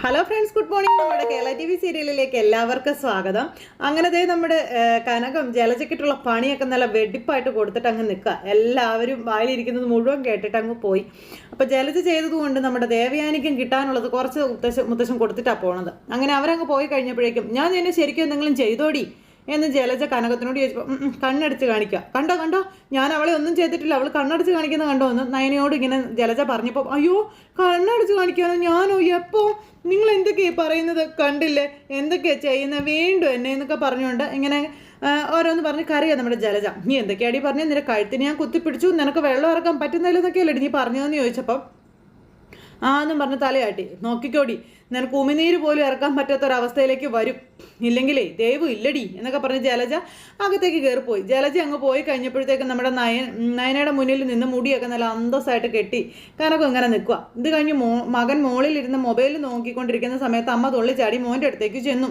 Hello friends good morning നമ്മുടെ Kerala T V സീരിയലിലേക്ക് എല്ലാവർക്കും സ്വാഗതം. അങ്ങനെ ദേ നമ്മുടെ കനകം ജലജക്കിട്ടുള്ള പണിയൊക്കെ നല്ല വെടിപ്പായിട്ട് കൊടുത്തിട്ട് അങ്ങ് നിൽക്കുക എല്ലാവരും വായിലിരിക്കുന്നത് മുഴുവൻ കേട്ടിട്ട് അങ്ങ് പോയി. അപ്പോൾ ജലജ ചെയ്തതുകൊണ്ട് നമ്മുടെ ദേവയാനിക്കും കിട്ടാനുള്ളത് കുറച്ച് മുത്തശ്ശൻ മുത്തശ്ശൻ കൊടുത്തിട്ടാണ് പോണത്. അങ്ങനെ അവരങ്ങ് പോയി കഴിഞ്ഞപ്പോഴേക്കും ഞാൻ എന്നെ ശരിക്കും എന്തെങ്കിലും ചെയ്തോടി? എന്ന് ജലജ കനകത്തിനോട് ചോദിച്ചപ്പോൾ "ഉം, ഉം, കണ്ണടിച്ച് കാണിക്കുക കണ്ടോ കണ്ടോ? ഞാൻ അവളെ ഒന്നും ചെയ്തിട്ടില്ല. അവൾ കണ്ണടിച്ച് കാണിക്കുന്ന കണ്ടോ? എന്ന് നയനയോട് ഇങ്ങനെ ജലജ പറഞ്ഞപ്പോൾ അയ്യോ കണ്ണടിച്ച് കാണിക്കാനോ ഞാനോ? എപ്പോ? നിങ്ങൾ എന്തൊക്കെയാണ് പറയുന്നത്? കണ്ടില്ലേ? എന്തൊക്കെയാണ് ചെയ്യുന്നത് വീണ്ടും എന്നെ എന്നൊക്കെ പറഞ്ഞുകൊണ്ട് ഇങ്ങനെ ഓരോന്ന് പറഞ്ഞ് കരയാ നമ്മുടെ ജലജ നീ എന്തൊക്കെയാടി പറഞ്ഞു? നിന്റെ കഴുത്തിന് ഞാൻ കുത്തിപ്പിടിച്ചു. നിനക്ക് വെള്ളം ഇറക്കാൻ പറ്റുന്നില്ലെന്നൊക്കെയല്ലേ നീ പറഞ്ഞതെന്ന് ചോദിച്ചപ്പം ആ എന്നും പറഞ്ഞ് തലയാട്ടി. നോക്കിക്കോടി നിനക്ക് ഉമിനീര് പോലും ഇറക്കാൻ പറ്റാത്തൊരവസ്ഥയിലേക്ക് വരും. ഇല്ലെങ്കിലേ ദൈവം ഇല്ലടി എന്നൊക്കെ പറഞ്ഞ് ജലജ അകത്തേക്ക് കയറിപ്പോയി ജലജ അങ്ങ് പോയി കഴിഞ്ഞപ്പോഴത്തേക്കും നമ്മുടെ നയൻ നയനയുടെ മുന്നിൽ നിന്ന് മുടിയൊക്കെ നല്ല അന്തസ്സായിട്ട് കെട്ടി കനകം ഇങ്ങനെ നിൽക്കുക ഇത് കഴിഞ്ഞ് മോ മകൻ മോളിലിരുന്ന് മൊബൈൽ നോക്കിക്കൊണ്ടിരിക്കുന്ന സമയത്ത് അമ്മ തുള്ളിച്ചാടി മോന്റെ അടുത്തേക്ക് ചെന്നു.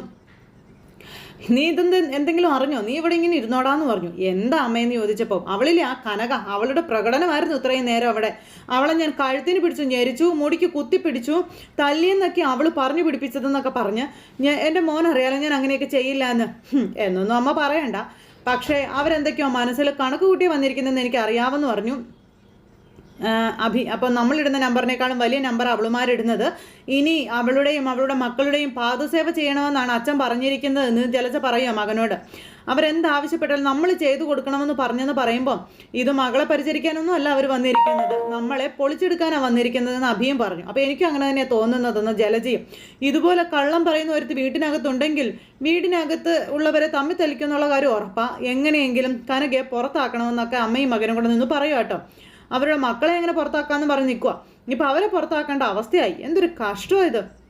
നീ ഇതെന്ത് എന്തെങ്കിലും അറിഞ്ഞോ? നീ ഇവിടെ ഇങ്ങനെ ഇരുന്നോടാന്ന് പറഞ്ഞു. എന്താ അമ്മയെന്ന് ചോദിച്ചപ്പോൾ അവളിലെ ആ കനക അവളുടെ പ്രകടനമായിരുന്നു ഇത്രയും നേരം അവിടെ. അവളെ ഞാൻ കഴുത്തിന് പിടിച്ചു ഞെരിച്ചു മുടിക്ക് കുത്തി പിടിച്ചു തല്ലിയെന്നൊക്കെ അവൾ പറഞ്ഞു പിടിപ്പിച്ചതെന്നൊക്കെ പറഞ്ഞ് ഞാൻ എന്റെ മോൻ അറിയാലോ ഞാൻ അങ്ങനെയൊക്കെ ചെയ്യില്ല എന്ന് എന്നൊന്നും അമ്മ പറയണ്ട. പക്ഷേ അവരെന്തൊക്കെയോ മനസ്സിൽ കണക്ക് കൂട്ടി വന്നിരിക്കുന്നതെന്ന് എനിക്ക് അറിയാമെന്ന് പറഞ്ഞു. അഭി അപ്പോൾ നമ്മളിടുന്ന നമ്പറിനേക്കാളും വലിയ നമ്പർ അവളുമാരിടുന്നത്. ഇനി അവളുടെയും അവളുടെ മക്കളുടെയും പാദസേവ ചെയ്യണമെന്നാണ് അച്ഛൻ പറഞ്ഞിരിക്കുന്നത് എന്ന് ജലജ പറയുക മകനോട്. അവരെന്താവശ്യപ്പെട്ടാലും നമ്മൾ ചെയ്തു കൊടുക്കണമെന്ന് പറഞ്ഞെന്ന് പറയുമ്പോൾ ഇത് മകളെ പരിചരിക്കാനൊന്നും അല്ല അവർ വന്നിരിക്കുന്നത്. നമ്മളെ പൊളിച്ചെടുക്കാനാണ് വന്നിരിക്കുന്നതെന്ന് അഭിയും പറഞ്ഞു. അപ്പോൾ എനിക്കും അങ്ങനെ തന്നെയാണ് തോന്നുന്നതെന്ന് ജലജയും. ഇതുപോലെ കള്ളം പറയുന്ന ഒരുത്ത് വീട്ടിനകത്തുണ്ടെങ്കിൽ വീടിനകത്ത് ഉള്ളവരെ തമ്മിൽ തലിക്കുന്നുള്ള കാര്യം ഉറപ്പാണ് എങ്ങനെയെങ്കിലും കനകെ പുറത്താക്കണമെന്നൊക്കെ അമ്മയും മകനും കൂടെ നിന്ന് പറയുക കേട്ടോ. അവരുടെ മക്കളെ എങ്ങനെ പുറത്താക്കാന്ന് പറഞ്ഞ് നിൽക്കുക ഇനിയിപ്പോൾ അവരെ പുറത്താക്കേണ്ട അവസ്ഥയായി. എന്തൊരു കഷ്ടമോ ഇത്.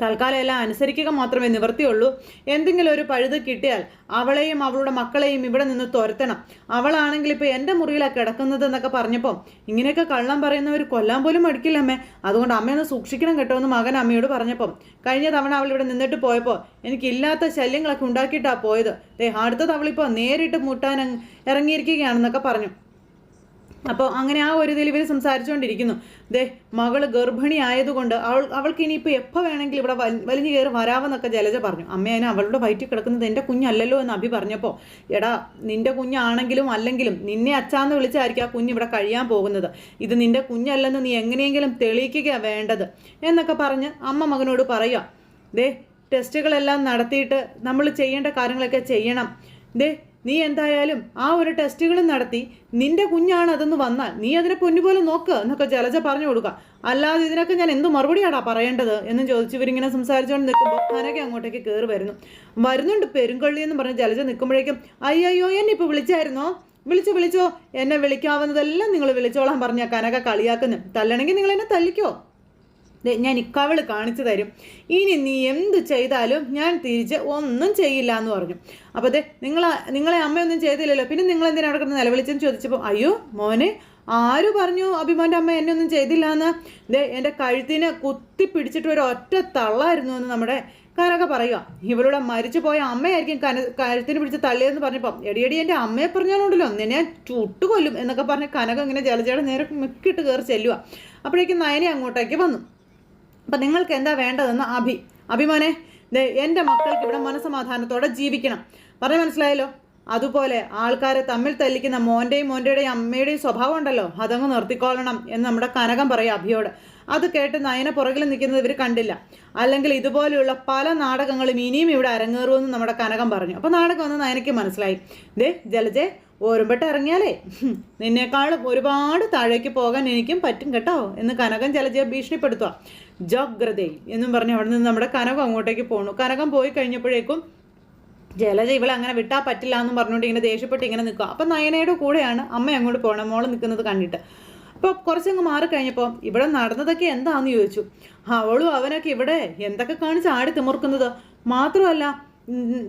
തൽക്കാലം എല്ലാം അനുസരിക്കുക മാത്രമേ നിവർത്തിയുള്ളൂ എന്തെങ്കിലും ഒരു പഴുത് കിട്ടിയാൽ അവളെയും അവളുടെ മക്കളെയും ഇവിടെ നിന്ന് തുരത്തണം. അവളാണെങ്കിൽ ഇപ്പോൾ എന്റെ മുറിയിലാണ് കിടക്കുന്നത് എന്നൊക്കെ പറഞ്ഞപ്പോൾ ഇങ്ങനെയൊക്കെ കള്ളം പറയുന്നവർ കൊല്ലാൻ പോലും മടിക്കില്ല അമ്മേ. അതുകൊണ്ട് അമ്മയൊന്ന് സൂക്ഷിക്കണം കേട്ടോ എന്ന് മകൻ അമ്മയോട് പറഞ്ഞപ്പം കഴിഞ്ഞ തവണ അവൾ ഇവിടെ നിന്നിട്ട് പോയപ്പോൾ എനിക്കില്ലാത്ത ശല്യങ്ങളൊക്കെ ഉണ്ടാക്കിയിട്ടാണ് പോയത്. ദേ അടുത്തത് അവളിപ്പോൾ നേരിട്ട് മുട്ടാൻ ഇറങ്ങിയിരിക്കുകയാണെന്നൊക്കെ പറഞ്ഞു. അപ്പോൾ അങ്ങനെ ആ ഒരു ഇതിൽ ഇവർ സംസാരിച്ചുകൊണ്ടിരിക്കുന്നു ദേ മകൾ ഗർഭിണി ആയതുകൊണ്ട് അവൾ അവൾക്ക് ഇനിയിപ്പോൾ എപ്പോൾ വേണമെങ്കിലും ഇവിടെ വലിഞ്ഞു കയറി വരാമെന്നൊക്കെ ജലജ പറഞ്ഞു. അമ്മ അവളുടെ വയറ്റിൽ കിടക്കുന്നത് എന്റെ കുഞ്ഞല്ലല്ലോ എന്ന് അഭി പറഞ്ഞപ്പോൾ എടാ നിന്റെ കുഞ്ഞാണെങ്കിലും അല്ലെങ്കിലും നിന്നെ അച്ചാന്ന് വിളിച്ചായിരിക്കും ആ കുഞ്ഞ് ഇവിടെ കഴിയാൻ പോകുന്നത്. ഇത് നിന്റെ കുഞ്ഞല്ലെന്ന് നീ എങ്ങനെയെങ്കിലും തെളിയിക്കുക വേണ്ടത് എന്നൊക്കെ പറഞ്ഞ് അമ്മ മകനോട് പറയുക ദേ ടെസ്റ്റുകളെല്ലാം നടത്തിയിട്ട് നമ്മൾ ചെയ്യേണ്ട കാര്യങ്ങളൊക്കെ ചെയ്യണം. ദേ നീ എന്തായാലും ആ ഒരു ടെസ്റ്റുകളും നടത്തി നിന്റെ കുഞ്ഞാണ് അതെന്ന് വന്നാൽ നീ അതിനെ പൊന്നുപോലെ നോക്ക് എന്നൊക്കെ ജലജ പറഞ്ഞു കൊടുക്കുക. അല്ലാതെ ഇതിനൊക്കെ ഞാൻ എന്ത് മറുപടിയാടാ പറയേണ്ടത് എന്നും ചോദിച്ചു ഇവരിങ്ങനെ സംസാരിച്ചുകൊണ്ട് നിൽക്കുമ്പോൾ കനക അങ്ങോട്ടേക്ക് കയറി വരുന്നു. വരുന്നുണ്ട് പെരുങ്കള്ളി എന്ന് പറഞ്ഞ് ജലജ നിൽക്കുമ്പോഴേക്കും അയ്യോ എന്നെ ഇപ്പോൾ വിളിച്ചായിരുന്നോ? വിളിച്ചു വിളിച്ചോ? എന്നെ വിളിക്കാവുന്നതെല്ലാം നിങ്ങൾ വിളിച്ചോളാൻ പറഞ്ഞ കനക കളിയാക്കുന്നു. തല്ലണമെങ്കിൽ നിങ്ങൾ എന്നെ തല്ലിക്കോ? ഞാൻ ഇക്കവൾ കാണിച്ചു തരും. ഇനി നീ എന്ത് ചെയ്താലും ഞാൻ തിരിച്ച് ഒന്നും ചെയ്യില്ല എന്ന് പറഞ്ഞു. അപ്പോൾ അതെ നിങ്ങൾ നിങ്ങളെ അമ്മയൊന്നും ചെയ്തില്ലല്ലോ. പിന്നെ നിങ്ങൾ എന്തിനാണ് അവിടെ കിടന്ന് നിലവിളിച്ചെന്ന് ചോദിച്ചപ്പോൾ അയ്യോ മോനെ ആര് പറഞ്ഞു അഭിമാന്റെ അമ്മ എന്നെ ഒന്നും ചെയ്തില്ല എന്ന്? ദേ എന്റെ കഴുത്തിനെ കുത്തി പിടിച്ചിട്ട് ഒരു ഒറ്റ തള്ളായിരുന്നു എന്ന് നമ്മുടെ കനക പറയുക. ഇവളുടെ മരിച്ചു പോയ അമ്മയായിരിക്കും കന കഴുത്തിന് പിടിച്ച് തള്ളിയതെന്ന് പറഞ്ഞപ്പം എടിയടി എന്റെ അമ്മയെ പറഞ്ഞാലുണ്ടല്ലോ നിന്നെ ചുട്ടുകൊല്ലും എന്നൊക്കെ പറഞ്ഞ് കനക ഇങ്ങനെ ജലജയുടെ നേരെ മിക്കിട്ട് കയറി ചെല്ലുക അപ്പോഴേക്കും നയനെ അങ്ങോട്ടേക്ക് വന്നു. അപ്പം നിങ്ങൾക്ക് എന്താ വേണ്ടതെന്ന് അഭി അഭിമാനെ എന്റെ മക്കൾക്ക് ഇവിടെ മനസമാധാനത്തോടെ ജീവിക്കണം. പറഞ്ഞു മനസ്സിലായല്ലോ? അതുപോലെ ആൾക്കാരെ തമ്മിൽ തല്ലിക്കുന്ന മോന്റെയും മോന്റെയുടെയും അമ്മയുടെയും സ്വഭാവം ഉണ്ടല്ലോ? അതങ്ങ് നിർത്തിക്കൊള്ളണം എന്ന് നമ്മുടെ കനകം പറയും അഭിയോട്. അത് കേട്ട് നയന പുറകിൽ നിൽക്കുന്നത് ഇവർ കണ്ടില്ല. അല്ലെങ്കിൽ ഇതുപോലെയുള്ള പല നാടകങ്ങളും ഇനിയും ഇവിടെ അരങ്ങേറുമെന്ന് നമ്മുടെ കനകം പറഞ്ഞു. അപ്പോൾ നാടകം ഒന്ന് നയനയ്ക്ക് മനസ്സിലായി. ദേ ജലജെ ഓരുമ്പെട്ട് ഇറങ്ങിയാലേ. നിന്നേക്കാളും ഒരുപാട് താഴേക്ക് പോകാൻ എനിക്കും പറ്റും കേട്ടോ എന്ന് കനകം ജലജയെ ഭീഷണിപ്പെടുത്തുക ജാഗ്രതയിൽ എന്നും പറഞ്ഞ് അവിടെ നിന്ന് നമ്മുടെ കനകം അങ്ങോട്ടേക്ക് പോണു കനകം പോയി കഴിഞ്ഞപ്പോഴേക്കും ജലജ ഇവളെ അങ്ങനെ വിട്ടാൽ പറ്റില്ല എന്നും പറഞ്ഞുകൊണ്ട് ഇങ്ങനെ ദേഷ്യപ്പെട്ട് ഇങ്ങനെ നിൽക്കുക അപ്പം നയനയുടെ കൂടെയാണ് അമ്മ അങ്ങോട്ട് പോകണം മോളെ നിൽക്കുന്നത് കണ്ടിട്ട്. അപ്പോൾ കുറച്ചങ്ങ് മാറിക്കഴിഞ്ഞപ്പോൾ ഇവിടെ നടന്നതൊക്കെ എന്താണെന്ന് ചോദിച്ചു. അവളും അവനൊക്കെ ഇവിടെ എന്തൊക്കെ കാണിച്ച് ആടി തിമിർക്കുന്നത്? മാത്രമല്ല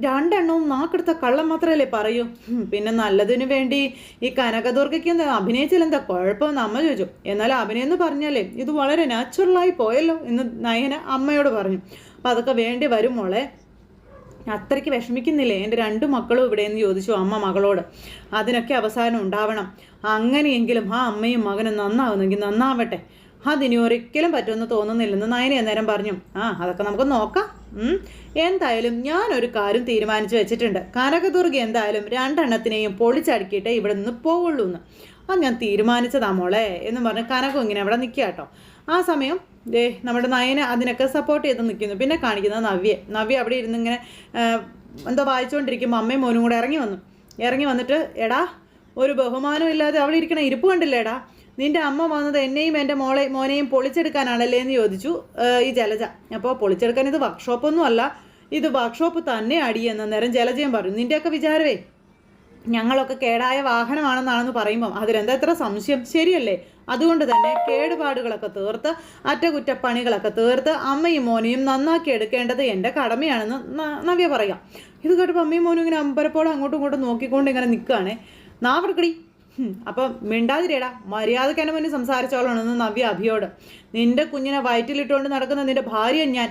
രണ്ടെണ്ണവും നാക്കെടുത്ത കള്ളം മാത്രമല്ലേ പറയൂ? പിന്നെ നല്ലതിനു വേണ്ടി ഈ കനകദുർഗയ്ക്ക് എന്താ അഭിനയിച്ചാൽ എന്താ കുഴപ്പമെന്ന് അമ്മ ചോദിച്ചു. എന്നാൽ അഭിനയം എന്ന് പറഞ്ഞാലേ ഇത് വളരെ നാച്ചുറലായി പോയല്ലോ എന്ന് നയന അമ്മയോട് പറഞ്ഞു. അപ്പം അതൊക്കെ വേണ്ടി വരും മോളെ. അത്രയ്ക്ക് വിഷമിക്കുന്നില്ലേ? എന്റെ രണ്ട് മക്കളും ഇവിടെ എന്ന് ചോദിച്ചു അമ്മ മകളോട്. അതിനൊക്കെ അവസാനം ഉണ്ടാവണം. അങ്ങനെയെങ്കിലും ആ അമ്മയും മകനും നന്നാവുന്നെങ്കിൽ നന്നാവട്ടെ. അതിനി ഒരിക്കലും പറ്റുമെന്ന് തോന്നുന്നില്ലെന്ന് നയനെ അന്നേരം പറഞ്ഞു. ആ അതൊക്കെ നമുക്ക് നോക്കാം. എന്തായാലും ഞാനൊരു കാര്യം തീരുമാനിച്ചു വെച്ചിട്ടുണ്ട്. കനകദുർഗ എന്തായാലും രണ്ടെണ്ണത്തിനെയും പൊളിച്ചടുക്കിയിട്ടേ ഇവിടെ നിന്ന് പോവുള്ളൂ എന്ന് ഞാൻ തീരുമാനിച്ചതാ മോളെ എന്ന് പറഞ്ഞ് കനകം ഇങ്ങനെ അവിടെ നിൽക്കുക കേട്ടോ. ആ സമയം ദേ നമ്മുടെ നയനെ അതിനൊക്കെ സപ്പോർട്ട് ചെയ്ത് നിൽക്കുന്നു. പിന്നെ കാണിക്കുന്നത് നവ്യെ. നവ്യ അവിടെ ഇരുന്ന് ഇങ്ങനെ എന്തോ വായിച്ചുകൊണ്ടിരിക്കുമ്പോൾ അമ്മയും മോനും കൂടെ ഇറങ്ങി വന്നു. ഇറങ്ങി വന്നിട്ട് എടാ ഒരു ബഹുമാനം ഇല്ലാതെ അവിടെ ഇരിക്കണ ഇരിപ്പ് കണ്ടില്ലേടാ? നിന്റെ അമ്മ വന്നത് എന്നെയും എന്റെ മോളെ മോനെയും പൊളിച്ചെടുക്കാനാണല്ലേ എന്ന് ചോദിച്ചു ഈ ജലജ. അപ്പോൾ പൊളിച്ചെടുക്കാൻ ഇത് വർക്ക്ഷോപ്പൊന്നും അല്ല. ഇത് വർക്ക്ഷോപ്പ് തന്നെ അടിയെന്ന നേരം ജലജയും പറഞ്ഞു നിന്റെയൊക്കെ വിചാരവേ ഞങ്ങളൊക്കെ കേടായ വാഹനമാണെന്നാണെന്ന് പറയുമ്പം അതിലെന്താ എത്ര സംശയം? ശരിയല്ലേ? അതുകൊണ്ട് തന്നെ കേടുപാടുകളൊക്കെ തീർത്ത് അറ്റകുറ്റപ്പണികളൊക്കെ തീർത്ത് അമ്മയും മോനെയും നന്നാക്കി എടുക്കേണ്ടത് എന്റെ കടമയാണെന്ന് നവ്യ പറയാം. ഇത് കേട്ടപ്പോൾ അമ്മയും മോനും ഇങ്ങനെ അമ്പരപ്പോടെ അങ്ങോട്ടും ഇങ്ങോട്ടും നോക്കിക്കൊണ്ട് ഇങ്ങനെ നിൽക്കുകയാണ് നാവെടുക്കടി ഹും, അപ്പം മിണ്ടാതിരേടാ മര്യാദയ്ക്ക് എന്നെ മുന്നിൽ സംസാരിച്ചോളണമെന്ന് നവ്യ അഭിയോട്. നിന്റെ കുഞ്ഞിനെ വയറ്റിലിട്ടുകൊണ്ട് നടക്കുന്ന നിന്റെ ഭാര്യ ഞാൻ.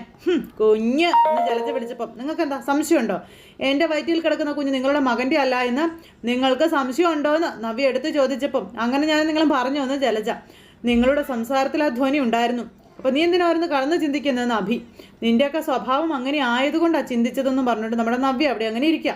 കുഞ്ഞ് എന്ന് ജലജ വിളിച്ചപ്പം നിങ്ങൾക്ക് എന്താ സംശയമുണ്ടോ? എന്റെ വയറ്റിൽ കിടക്കുന്ന കുഞ്ഞ് നിങ്ങളുടെ മകന്റെ അല്ല എന്ന് നിങ്ങൾക്ക് സംശയമുണ്ടോ എന്ന് നവ്യ എടുത്ത് ചോദിച്ചപ്പം അങ്ങനെ ഞാൻ നിങ്ങളും പറഞ്ഞു എന്ന് ജലജ. നിങ്ങളുടെ സംസാരത്തിൽ ആ ധ്വനി ഉണ്ടായിരുന്നു. അപ്പം നീ എന്തിനായിരുന്നു കടന്ന് ചിന്തിക്കുന്നതെന്ന് അഭി? നിന്റെയൊക്കെ സ്വഭാവം അങ്ങനെ ആയതുകൊണ്ടാണ് ചിന്തിച്ചതെന്നും പറഞ്ഞിട്ട് നമ്മുടെ നവ്യ അവിടെ അങ്ങനെ ഇരിക്കുക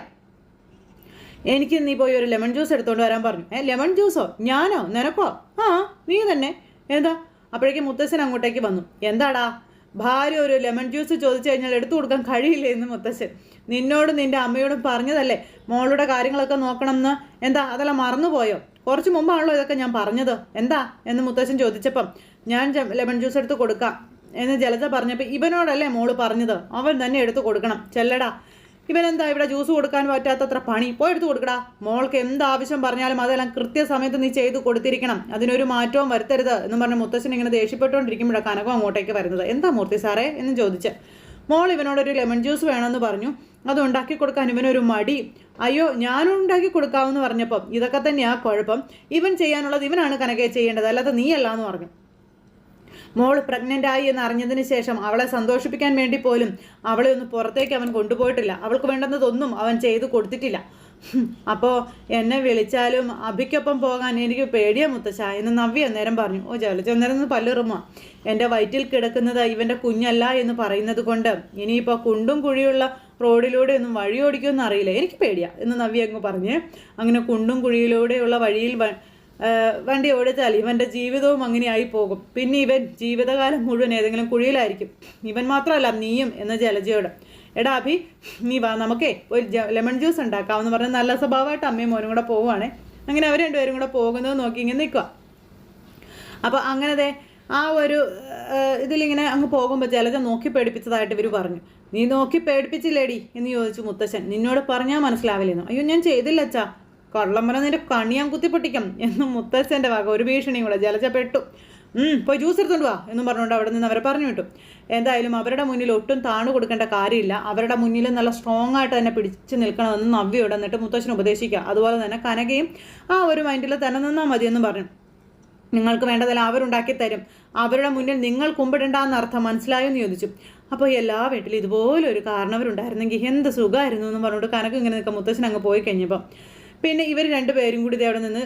എനിക്ക് നീ പോയി ഒരു ലെമൺ ജ്യൂസ് എടുത്തുകൊണ്ട് വരാൻ പറഞ്ഞു. ഏ ലെമൺ ജ്യൂസോ ഞാനോ? നിനക്കോ? ആ നീ തന്നെ. എന്താ? അപ്പോഴേക്കും മുത്തശ്ശൻ അങ്ങോട്ടേക്ക് വന്നു. എന്താടാ? ഭാര്യ ഒരു ലെമൺ ജ്യൂസ് ചോദിച്ചു കഴിഞ്ഞാൽ എടുത്തു കൊടുക്കാൻ കഴിയില്ല എന്ന് മുത്തശ്ശൻ? നിന്നോടും നിന്റെ അമ്മയോടും പറഞ്ഞതല്ലേ? മോളുടെ കാര്യങ്ങളൊക്കെ നോക്കണം എന്ന് എന്താ അതെല്ലാം മറന്നുപോയോ? കുറച്ച് മുമ്പാണല്ലോ ഇതൊക്കെ ഞാൻ പറഞ്ഞത്. എന്താ? എന്ന് മുത്തശ്ശൻ ചോദിച്ചപ്പം ഞാൻ ലെമൺ ജ്യൂസ് എടുത്ത് കൊടുക്കാം. എന്ന് ജലജ പറഞ്ഞപ്പോൾ ഇവനോടല്ലേ മോൾ പറഞ്ഞത്? അവൻ തന്നെ എടുത്ത് കൊടുക്കണം. ചെല്ലടാ. ഇവനെന്താ ഇവിടെ ജ്യൂസ് കൊടുക്കാൻ പറ്റാത്തത്ര പണി? പോയി എടുത്തു കൊടുക്കടാ. മോൾക്ക് എന്ത് ആവശ്യം പറഞ്ഞാലും അതെല്ലാം കൃത്യസമയത്ത് നീ ചെയ്ത് കൊടുത്തിരിക്കണം. അതിനൊരു മാറ്റവും വരുത്തരുത് എന്ന് പറഞ്ഞ് മുത്തശ്ശൻ ഇങ്ങനെ ദേഷ്യപ്പെട്ടുകൊണ്ടിരിക്കുമ്പോഴാണ് കനകം അങ്ങോട്ടേക്ക് വരുന്നത്. എന്താ മൂർത്തി സാറേ എന്ന് ചോദിച്ച്. മോൾ ഇവനോടൊരു ലെമൺ ജ്യൂസ് വേണമെന്ന് പറഞ്ഞു. അത് ഉണ്ടാക്കി കൊടുക്കാൻ ഇവനൊരു മടി. അയ്യോ ഞാനും ഉണ്ടാക്കി കൊടുക്കാമെന്ന് പറഞ്ഞപ്പം ഇതൊക്കെ തന്നെയാ കുഴപ്പം. ഇവൻ ചെയ്യാനുള്ളത് ഇവനാണ് കനകയെ ചെയ്യേണ്ടത്. അല്ലാതെ നീയല്ല എന്ന് പറഞ്ഞു. മോൾ പ്രഗ്നന്റായി എന്ന് അറിഞ്ഞതിന് ശേഷം അവളെ സന്തോഷിപ്പിക്കാൻ വേണ്ടി പോലും അവളെ ഒന്ന് പുറത്തേക്ക് അവൻ കൊണ്ടുപോയിട്ടില്ല. അവൾക്ക് വേണ്ടുന്നതൊന്നും അവൻ ചെയ്തു കൊടുത്തിട്ടില്ല. അപ്പോ അപ്പോൾ എന്നെ വിളിച്ചാലും അഭിക്കൊപ്പം പോകാൻ എനിക്ക് പേടിയാ മുത്തശ്ശ എന്ന് നവ്യ അന്നേരം പറഞ്ഞു. ഓ ജലജ അന്നേരം ഒന്ന് പല്ലുറുമ എന്റെ വയറ്റിൽ കിടക്കുന്നത് ഇവന്റെ കുഞ്ഞല്ല എന്ന് പറയുന്നത് കൊണ്ട് ഇനിയിപ്പോൾ കുണ്ടും കുഴിയുള്ള റോഡിലൂടെ ഒന്നും വഴി ഓടിക്കുമെന്ന് അറിയില്ല. എനിക്ക് പേടിയാ എന്ന് നവ്യ അങ്ങ് പറഞ്ഞ്. അങ്ങനെ കുണ്ടും കുഴിയിലൂടെയുള്ള വഴിയിൽ വണ്ടി ഓടിച്ചാൽ ഇവന്റെ ജീവിതവും അങ്ങനെയായി പോകും. പിന്നെ ഇവൻ ജീവിതകാലം മുഴുവൻ ഏതെങ്കിലും കുഴിയിലായിരിക്കും. ഇവൻ മാത്രമല്ല നീയും എന്ന ജലജയോട്. എടാ അഭി നീ വാ നമുക്കേ ഒരു ലെമൺ ജ്യൂസ് ഉണ്ടാക്കാം എന്ന് പറഞ്ഞ് നല്ല സ്വഭാവമായിട്ട് അമ്മയും മോനും കൂടെ പോവുകയാണേ അങ്ങനെ അവർ രണ്ടുപേരും കൂടെ പോകുന്നത് നോക്കി ഇങ്ങനെ നിൽക്കുക അപ്പോൾ അങ്ങനത്തെ ആ ഒരു ഇതിലിങ്ങനെ അങ്ങ് പോകുമ്പോൾ ജലജ നോക്കി പേടിപ്പിച്ചതായിട്ട് ഇവർ പറഞ്ഞു. നീ നോക്കി പേടിപ്പിച്ചില്ലേടി? എന്ന് ചോദിച്ചു മുത്തശ്ശൻ. നിന്നോട് പറഞ്ഞാൽ മനസ്സിലാവില്ലെന്നു. അയ്യോ ഞാൻ ചെയ്തില്ല അച്ഛാ. കള്ളം പറഞ്ഞ നിന്റെ കണിയാൻ കുത്തിപ്പൊട്ടിക്കും എന്ന് മുത്തശ്ശന്റെ വക ഒരു ഭീഷണിയും കൂടെ ജലജ പെട്ടു ഉം, പോയി ജ്യൂസ് എടുത്തോണ്ട് വാ എന്നും പറഞ്ഞുകൊണ്ട് അവിടെ നിന്ന് അവരെ പറഞ്ഞു വിട്ടു. എന്തായാലും അവരുടെ മുന്നിൽ ഒട്ടും താണു കൊടുക്കേണ്ട കാര്യമില്ല. അവരുടെ മുന്നിൽ നല്ല സ്ട്രോങ് ആയിട്ട് തന്നെ പിടിച്ചു നിൽക്കണമെന്ന് നവ്യോട് എന്നിട്ട് മുത്തച്ഛൻ ഉപദേശിക്കുക. അതുപോലെ തന്നെ കനകയും ആ ഒരു മൈൻഡിൽ തന്നെ നിന്നാൽ മതിയെന്നും പറഞ്ഞു. നിങ്ങൾക്ക് വേണ്ടതല്ല അവരുണ്ടാക്കി തരും. അവരുടെ മുന്നിൽ നിങ്ങൾ കുമ്പിടണ്ടെന്ന് അർത്ഥം മനസ്സിലായോ എന്ന് ചോദിച്ചു. അപ്പോൾ എല്ലാ വീട്ടിലും ഇതുപോലെ ഒരു കാരണവരുണ്ടായിരുന്നെങ്കിൽ എന്ത് സുഖമായിരുന്നു എന്ന് പറഞ്ഞുകൊണ്ട് കനക്ക് ഇങ്ങനെ നിൽക്കാം മുത്തച്ഛൻ അങ്ങ് പോയി കഴിഞ്ഞപ്പോൾ പിന്നെ ഇവർ രണ്ടുപേരും കൂടി അവിടെ നിന്ന്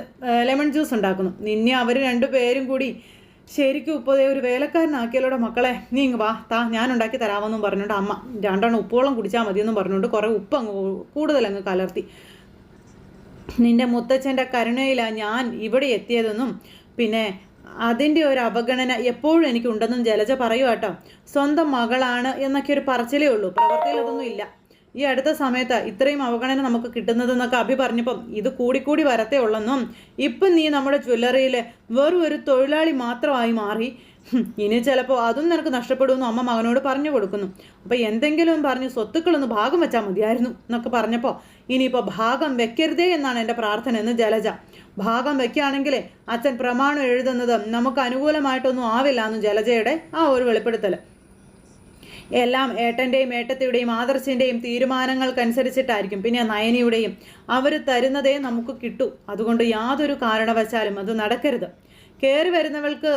ലെമൺ ജ്യൂസ് ഉണ്ടാക്കുന്നു. നിന്നെ അവർ രണ്ടുപേരും കൂടി ശരിക്കും ഉപ്പതേ ഒരു വേലക്കാരനാക്കിയാലോടെ മക്കളെ. നീ ഇങ്ങ് വാ താ ഞാൻ ഉണ്ടാക്കി തരാമെന്നും പറഞ്ഞുകൊണ്ട് അമ്മ രണ്ടെണ്ണം ഉപ്പുവെള്ളം കുടിച്ചാൽ മതിയെന്നും പറഞ്ഞുകൊണ്ട് കുറേ ഉപ്പ് അങ്ങ് കൂടുതൽ അങ്ങ് കലർത്തി. നിന്റെ മുത്തച്ഛന്റെ കരുണയിലാണ് ഞാൻ ഇവിടെ എത്തിയതെന്നും പിന്നെ അതിന്റെ ഒരു അവഗണന എപ്പോഴും എനിക്കുണ്ടെന്നും ജലജ പറയുക കേട്ടോ. സ്വന്തം മകളാണ് എന്നൊക്കെ ഒരു പറച്ചിലേ ഉള്ളൂ. പ്രവർത്തിയിൽ അതൊന്നും ഇല്ല. ഈ അടുത്ത സമയത്ത് ഇത്രയും അവഗണന നമുക്ക് കിട്ടുന്നതെന്നൊക്കെ അഭി പറഞ്ഞപ്പം ഇത് കൂടിക്കൂടി വരത്തേ ഉള്ളെന്നും ഇപ്പം നീ നമ്മുടെ ജ്വല്ലറിയിൽ വെറും ഒരു തൊഴിലാളി മാത്രമായി മാറി. ഇനി ചിലപ്പോൾ അതും നിനക്ക് നഷ്ടപ്പെടുമെന്ന് അമ്മ മകനോട് പറഞ്ഞു കൊടുക്കുന്നു. അപ്പോൾ എന്തെങ്കിലും പറഞ്ഞ് സ്വത്തുക്കളൊന്ന് ഭാഗം വെച്ചാൽ മതിയായിരുന്നു എന്നൊക്കെ പറഞ്ഞപ്പോൾ ഇനിയിപ്പോൾ ഭാഗം വെക്കരുതേ എന്നാണ് എന്റെ പ്രാർത്ഥന എന്ന് ജലജ. ഭാഗം വെക്കുകയാണെങ്കിൽ അച്ഛൻ പ്രമാണം എഴുതുന്നത് നമുക്ക് അനുകൂലമായിട്ടൊന്നും ആവില്ല എന്ന് ജലജയുടെ ആ ഒരു വെളിപ്പെടുത്തൽ എല്ലാം ഏട്ടന്റെയും ഏട്ടത്തിയുടെയും ആദർശിന്റെയും തീരുമാനങ്ങൾക്കനുസരിച്ചിട്ടായിരിക്കും. പിന്നെ നയനിയുടെയും അവർ തരുന്നതേ നമുക്ക് കിട്ടൂ. അതുകൊണ്ട് യാതൊരു കാരണവശാലും അത് നടക്കരുത്. കയറി വരുന്നവൾക്ക്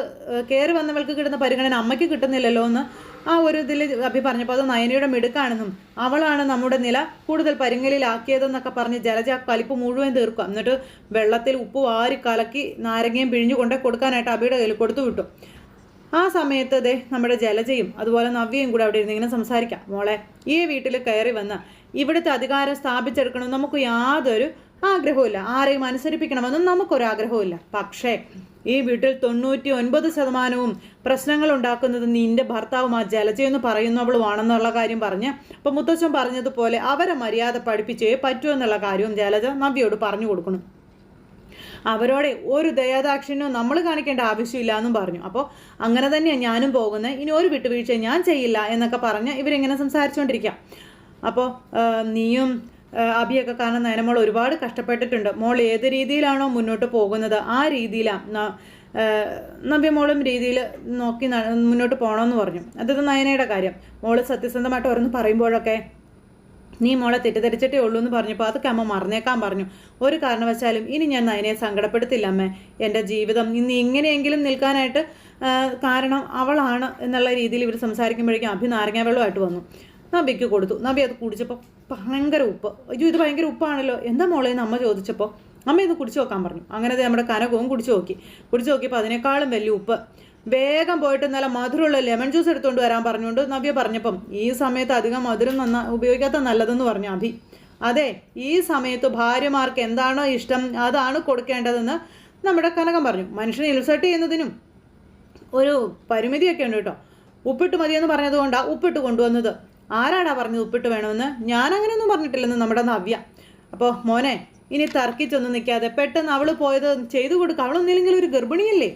കയറി വന്നവൾക്ക് കിട്ടുന്ന പരിഗണന അമ്മയ്ക്ക് കിട്ടുന്നില്ലല്ലോ എന്ന് ആ ഒരു ഇതിൽ അഭി പറഞ്ഞപ്പോൾ അത് നയനിയുടെ മിടുക്കാണെന്നും അവളാണ് നമ്മുടെ നില കൂടുതൽ പരിങ്ങലിലാക്കിയതെന്നൊക്കെ പറഞ്ഞ് ജലജ കലിപ്പ് മുഴുവൻ തീർക്കുക എന്നിട്ട് വെള്ളത്തിൽ ഉപ്പ് വാരി കലക്കി നാരങ്ങയും പിഴിഞ്ഞു കൊണ്ടേ കൊടുക്കാനായിട്ട് അബിയുടെ കയ്യിൽ കൊടുത്തു വിട്ടു. ആ സമയത്ത് ദേ നമ്മുടെ ജലജയും അതുപോലെ നവ്യയും കൂടെ അവിടെ ഇരുന്ന് ഇങ്ങനെ സംസാരിക്കാം. മോളെ ഈ വീട്ടിൽ കയറി വന്ന് ഇവിടുത്തെ അധികാരം സ്ഥാപിച്ചെടുക്കണം നമുക്ക് യാതൊരു ആഗ്രഹവുമില്ല. ആരെയും അനുസരിപ്പിക്കണമെന്നും നമുക്കൊരു ആഗ്രഹവുമില്ല പക്ഷേ ഈ വീട്ടിൽ തൊണ്ണൂറ്റി ഒൻപത് ശതമാനവും പ്രശ്നങ്ങൾ ഉണ്ടാക്കുന്നത് നിന്റെ ഭർത്താവും ആ ജലജയെന്ന് പറയുന്നവളുമാണെന്നുള്ള കാര്യം പറഞ്ഞ് അപ്പം മുത്തച്ഛൻ പറഞ്ഞതുപോലെ അവരെ മര്യാദ പഠിപ്പിച്ചേ പറ്റൂ എന്നുള്ള കാര്യവും ജലജ നവ്യോട് പറഞ്ഞു കൊടുക്കണം അവരോടെ ഒരു ദയാദാക്ഷിണ്യവും നമ്മൾ കാണിക്കേണ്ട ആവശ്യമില്ല എന്നും പറഞ്ഞു. അപ്പോൾ അങ്ങനെ തന്നെയാണ് ഞാനും പോകുന്നത് ഇനി ഒരു വിട്ടുവീഴ്ച ഞാൻ ചെയ്യില്ല എന്നൊക്കെ പറഞ്ഞ് ഇവരിങ്ങനെ സംസാരിച്ചുകൊണ്ടിരിക്കാം അപ്പോൾ നീയും അബിയൊക്കെ കാരണം നയനമോൾ ഒരുപാട് കഷ്ടപ്പെട്ടിട്ടുണ്ട്. മോൾ ഏത് രീതിയിലാണോ മുന്നോട്ട് പോകുന്നത് ആ രീതിയിലാണ് നവ്യമോളും രീതിയിൽ നോക്കി മുന്നോട്ട് പോകണമെന്ന് പറഞ്ഞു. അതത് നയനയുടെ കാര്യം. മോൾ സത്യസന്ധമായിട്ട് ഓരോന്ന് പറയുമ്പോഴൊക്കെ നീ മോളെ തെറ്റിദ്ധരിച്ചിട്ടേ ഉള്ളൂ എന്ന് പറഞ്ഞപ്പോൾ അതൊക്കെ അമ്മ മറന്നേക്കാൻ പറഞ്ഞു. ഒരു കാരണവശാലും ഇനി ഞാൻ നയനെ സങ്കടപ്പെടുത്തില്ല അമ്മേ. എന്റെ ജീവിതം ഇന്ന് ഇങ്ങനെയെങ്കിലും നിൽക്കാനായിട്ട് കാരണം അവളാണ് എന്നുള്ള രീതിയിൽ ഇവർ സംസാരിക്കുമ്പോഴേക്കും അഭി നാരങ്ങ വെള്ളമായിട്ട് വന്നു. നബിക്ക് കൊടുത്തു. നബി അത് കുടിച്ചപ്പോൾ ഭയങ്കര ഉപ്പ്. അയ്യോ ഇത് ഭയങ്കര ഉപ്പാണല്ലോ. എന്താ മോളെ എന്ന് അമ്മ ചോദിച്ചപ്പോൾ അമ്മ ഇത് കുടിച്ചു നോക്കാൻ പറഞ്ഞു. അങ്ങനെ നമ്മുടെ കനകവും കുടിച്ചു നോക്കി. കുടിച്ചു നോക്കിയപ്പോൾ അതിനേക്കാളും വലിയ ഉപ്പ്. വേഗം പോയിട്ട് നല്ല മധുരമുള്ള ലെമൺ ജ്യൂസ് എടുത്തുകൊണ്ട് വരാൻ പറഞ്ഞുകൊണ്ട് നവ്യ പറഞ്ഞപ്പം ഈ സമയത്ത് അധികം മധുരം നന്ന ഉപയോഗിക്കാത്ത നല്ലതെന്ന് പറഞ്ഞു അഭി. അതെ ഈ സമയത്ത് ഭാര്യമാർക്ക് എന്താണോ ഇഷ്ടം അതാണ് കൊടുക്കേണ്ടതെന്ന് നമ്മുടെ കനകം പറഞ്ഞു. മനുഷ്യനെ ഇൻസൾട്ട് ചെയ്യുന്നതിനും ഒരു പരിമിതിയൊക്കെ ഉണ്ട് കേട്ടോ. ഉപ്പിട്ട് മതിയെന്ന് പറഞ്ഞതുകൊണ്ടാണ് ഉപ്പിട്ട് കൊണ്ടുവന്നത്. ആരാടാ പറഞ്ഞത് ഉപ്പിട്ട് വേണമെന്ന്? ഞാനങ്ങനെയൊന്നും പറഞ്ഞിട്ടില്ലെന്ന് നമ്മുടെ നവ്യ. അപ്പോൾ മോനെ ഇനി തർക്കിച്ചൊന്നും നിൽക്കാതെ പെട്ടെന്ന് അവൾ പോയത് ചെയ്തു കൊടുക്കുക അവളൊന്നില്ലെങ്കിൽ ഒരു ഗർഭിണിയല്ലേ?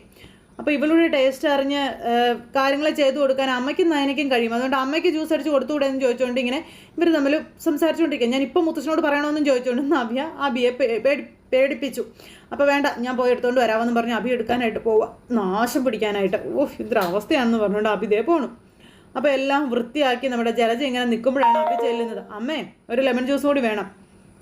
അപ്പോൾ ഇവളുടെ ടേസ്റ്റ് അറിഞ്ഞ് കാര്യങ്ങൾ ചെയ്തു കൊടുക്കാൻ അമ്മയ്ക്കും നയനയ്ക്കും കഴിയും. അതുകൊണ്ട് അമ്മയ്ക്ക് ജ്യൂസ് അടിച്ച് കൊടുത്തുകൂടെ എന്ന് ചോദിച്ചുകൊണ്ട് ഇങ്ങനെ ഇവർ തമ്മിൽ സംസാരിച്ചുകൊണ്ടിരിക്കുക ഞാൻ ഇപ്പോൾ മുത്തശ്ശനോട് പറയണമെന്നും ചോദിച്ചുകൊണ്ട് നവ്യ പേടി പേടിപ്പിച്ചു. അപ്പോൾ വേണ്ട ഞാൻ പോയി എടുത്തുകൊണ്ട് വരാമെന്ന് പറഞ്ഞ് അഭി എടുക്കാനായിട്ട് പോവാം. നാശം പിടിക്കാനായിട്ട്. ഓഹ് ഇതൊരവസ്ഥയാണെന്ന് പറഞ്ഞുകൊണ്ട് അഭി ഇതേ പോണു. അപ്പോൾ എല്ലാം വൃത്തിയാക്കി നമ്മുടെ ജലജ ഇങ്ങനെ നിൽക്കുമ്പോഴാണ് അഭി ചെല്ലുന്നത്. അമ്മേ ഒരു ലെമൺ ജ്യൂസ് കൂടി വേണം.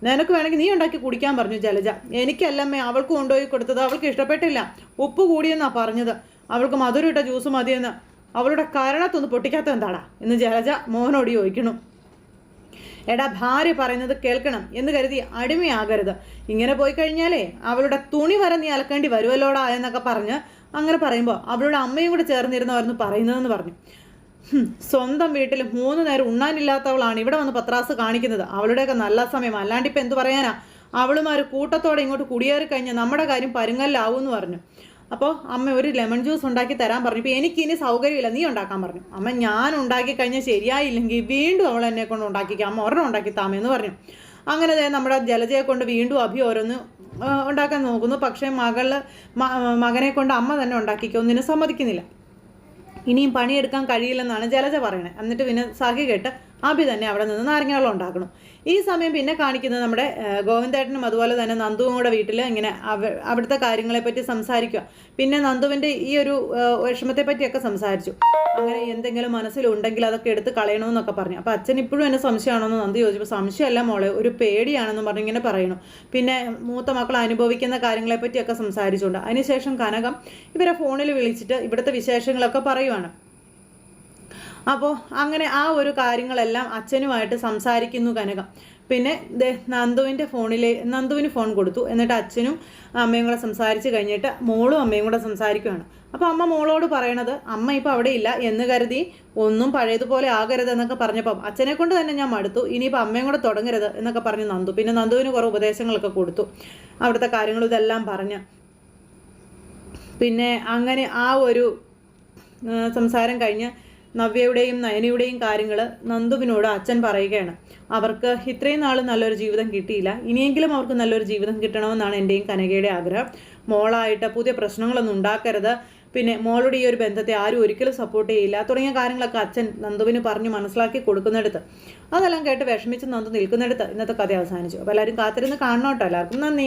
നിനക്ക് വേണമെങ്കിൽ നീ ഉണ്ടാക്കി കുടിക്കാൻ പറഞ്ഞു ജലജ. എനിക്കല്ലമ്മേ അവൾക്ക് കൊണ്ടുപോയി കൊടുത്തത് അവൾക്ക് ഇഷ്ടപ്പെട്ടില്ല. ഉപ്പ് കൂടിയെന്നാ പറഞ്ഞത്. അവൾക്ക് മധുരം ഇട്ട ജ്യൂസ് മതിയെന്ന്. അവളുടെ കരണത്തൊന്ന് പൊട്ടിക്കാത്ത എന്താടാ? എന്ന് ജലജ മോഹനോട് ചോദിക്കണു എടാ ഭാര്യ പറയുന്നത് കേൾക്കണം എന്ന് കരുതി അടിമയാകരുത്. ഇങ്ങനെ പോയി കഴിഞ്ഞാലേ അവളുടെ തുണി വരെ നീ അലക്കേണ്ടി വരുമല്ലോടാ എന്നൊക്കെ പറഞ്ഞ് അങ്ങനെ പറയുമ്പോൾ അവളുടെ അമ്മയും കൂടെ ചേർന്നിരുന്നവരെന്ന് പറയുന്നതെന്ന് പറഞ്ഞു. സ്വന്തം വീട്ടിൽ മൂന്ന് നേരം ഉണ്ണാനില്ലാത്തവളാണ് ഇവിടെ വന്ന് പത്രാസ് കാണിക്കുന്നത്. അവളുടെയൊക്കെ നല്ല സമയം. അല്ലാണ്ട് ഇപ്പം എന്ത് പറയാനാ? അവളുമാർ കൂട്ടത്തോടെ ഇങ്ങോട്ട് കുടിയേറി കഴിഞ്ഞാൽ നമ്മുടെ കാര്യം പരുങ്ങല്ലാവും എന്ന് പറഞ്ഞു. അപ്പോൾ അമ്മ ഒരു ലെമൺ ജ്യൂസ് ഉണ്ടാക്കി തരാൻ പറഞ്ഞു. ഇപ്പോൾ എനിക്കിനി സൗകര്യമില്ല. നീ ഉണ്ടാക്കാൻ പറഞ്ഞു. അമ്മ ഞാൻ ഉണ്ടാക്കി കഴിഞ്ഞാൽ ശരിയായില്ലെങ്കിൽ വീണ്ടും അവൾ എന്നെ കൊണ്ട് ഉണ്ടാക്കിക്കാം. അമ്മ ഒരെണ്ണം ഉണ്ടാക്കി താമെന്ന് പറഞ്ഞു. അങ്ങനെ നമ്മുടെ ജലജയെ കൊണ്ട് വീണ്ടും അഭി ഓരോന്ന് ഉണ്ടാക്കാൻ നോക്കുന്നു. പക്ഷേ മകൾ മകനെ കൊണ്ട് അമ്മ തന്നെ ഉണ്ടാക്കിക്കോ. ഒന്നിനും സമ്മതിക്കുന്നില്ല. ഇനിയും പണിയെടുക്കാൻ കഴിയില്ലെന്നാണ് ജലജ പറയുന്നത്. എന്നിട്ട് പിന്നെ സഖി കേട്ട് അഭി തന്നെ അവിടെ നിന്ന് നാരങ്ങാവെള്ളം ഉണ്ടാക്കണം. ഈ സമയം പിന്നെ കാണിക്കുന്നത് നമ്മുടെ ഗോവിന്ദേട്ടനും അതുപോലെ തന്നെ നന്ദുവും കൂടെ വീട്ടിൽ ഇങ്ങനെ അവ അവിടുത്തെ കാര്യങ്ങളെപ്പറ്റി സംസാരിക്കുക. പിന്നെ നന്ദുവിന്റെ ഈ ഒരു വിഷമത്തെ പറ്റിയൊക്കെ സംസാരിച്ചു. അങ്ങനെ എന്തെങ്കിലും മനസ്സിലുണ്ടെങ്കിൽ അതൊക്കെ എടുത്ത് കളയണമെന്നൊക്കെ പറഞ്ഞു. അപ്പോൾ അച്ഛൻ ഇപ്പോഴും എന്നെ സംശയമാണെന്ന് നന്ദു ചോദിച്ചപ്പോൾ സംശയമല്ല മോളെ ഒരു പേടിയാണെന്ന് പറഞ്ഞ് ഇങ്ങനെ പറയണു. പിന്നെ മൂത്ത മക്കൾ അനുഭവിക്കുന്ന കാര്യങ്ങളെപ്പറ്റിയൊക്കെ സംസാരിച്ചുകൊണ്ട്. അതിനുശേഷം കനകം ഇവരെ ഫോണിൽ വിളിച്ചിട്ട് ഇവിടുത്തെ വിശേഷങ്ങളൊക്കെ പറയുവാണ്. അപ്പോൾ അങ്ങനെ ആ ഒരു കാര്യങ്ങളെല്ലാം അച്ഛനുമായിട്ട് സംസാരിക്കുന്നു കനകം. പിന്നെ നന്ദുവിന്റെ ഫോണിലെ നന്ദുവിന് ഫോൺ കൊടുത്തു. എന്നിട്ട് അച്ഛനും അമ്മയും കൂടെ സംസാരിച്ച് കഴിഞ്ഞിട്ട് മോളും അമ്മയും കൂടെ സംസാരിക്കുകയാണ് അപ്പോൾ അമ്മ മോളോട് പറയണത് അമ്മ ഇപ്പോൾ അവിടെ ഇല്ല എന്ന് കരുതി ഒന്നും പഴയതുപോലെ ആകരുത് എന്നൊക്കെ പറഞ്ഞപ്പം അച്ഛനെ കൊണ്ട് തന്നെ ഞാൻ മടുത്തു. ഇനിയിപ്പോൾ അമ്മയും കൂടെ തുടങ്ങരുത് എന്നൊക്കെ പറഞ്ഞ് നന്ദു. പിന്നെ നന്ദുവിന് കുറേ ഉപദേശങ്ങളൊക്കെ കൊടുത്തു. അവിടുത്തെ കാര്യങ്ങൾ ഇതെല്ലാം പറഞ്ഞ്. പിന്നെ അങ്ങനെ ആ ഒരു സംസാരം കഴിഞ്ഞ് നവ്യയുടെയും നയനയുടെയും കാര്യങ്ങൾ നന്ദുവിനോട് അച്ഛൻ പറയുകയാണ്. അവർക്ക് ഇത്രയും നാൾ നല്ലൊരു ജീവിതം കിട്ടിയില്ല. ഇനിയെങ്കിലും അവർക്ക് നല്ലൊരു ജീവിതം കിട്ടണമെന്നാണ് എന്റെയും കനകയുടെ ആഗ്രഹം. മോളായിട്ട് പുതിയ പ്രശ്നങ്ങളൊന്നും ഉണ്ടാക്കരുത്. പിന്നെ മോളുടെ ഈ ഒരു ബന്ധത്തെ ആരും ഒരിക്കലും സപ്പോർട്ട് ചെയ്യില്ല. തുടങ്ങിയ കാര്യങ്ങളൊക്കെ അച്ഛൻ നന്ദുവിന് പറഞ്ഞ് മനസ്സിലാക്കി കൊടുക്കുന്നിടത്ത്. അതെല്ലാം കേട്ട് വിഷമിച്ച് നന്ദു നിൽക്കുന്നിടത്ത് ഇന്നത്തെ കഥ അവസാനിച്ചു. അപ്പോൾ എല്ലാവരും കാത്തിരുന്ന് കാണണം കേട്ടോ എല്ലാവർക്കും നന്ദി.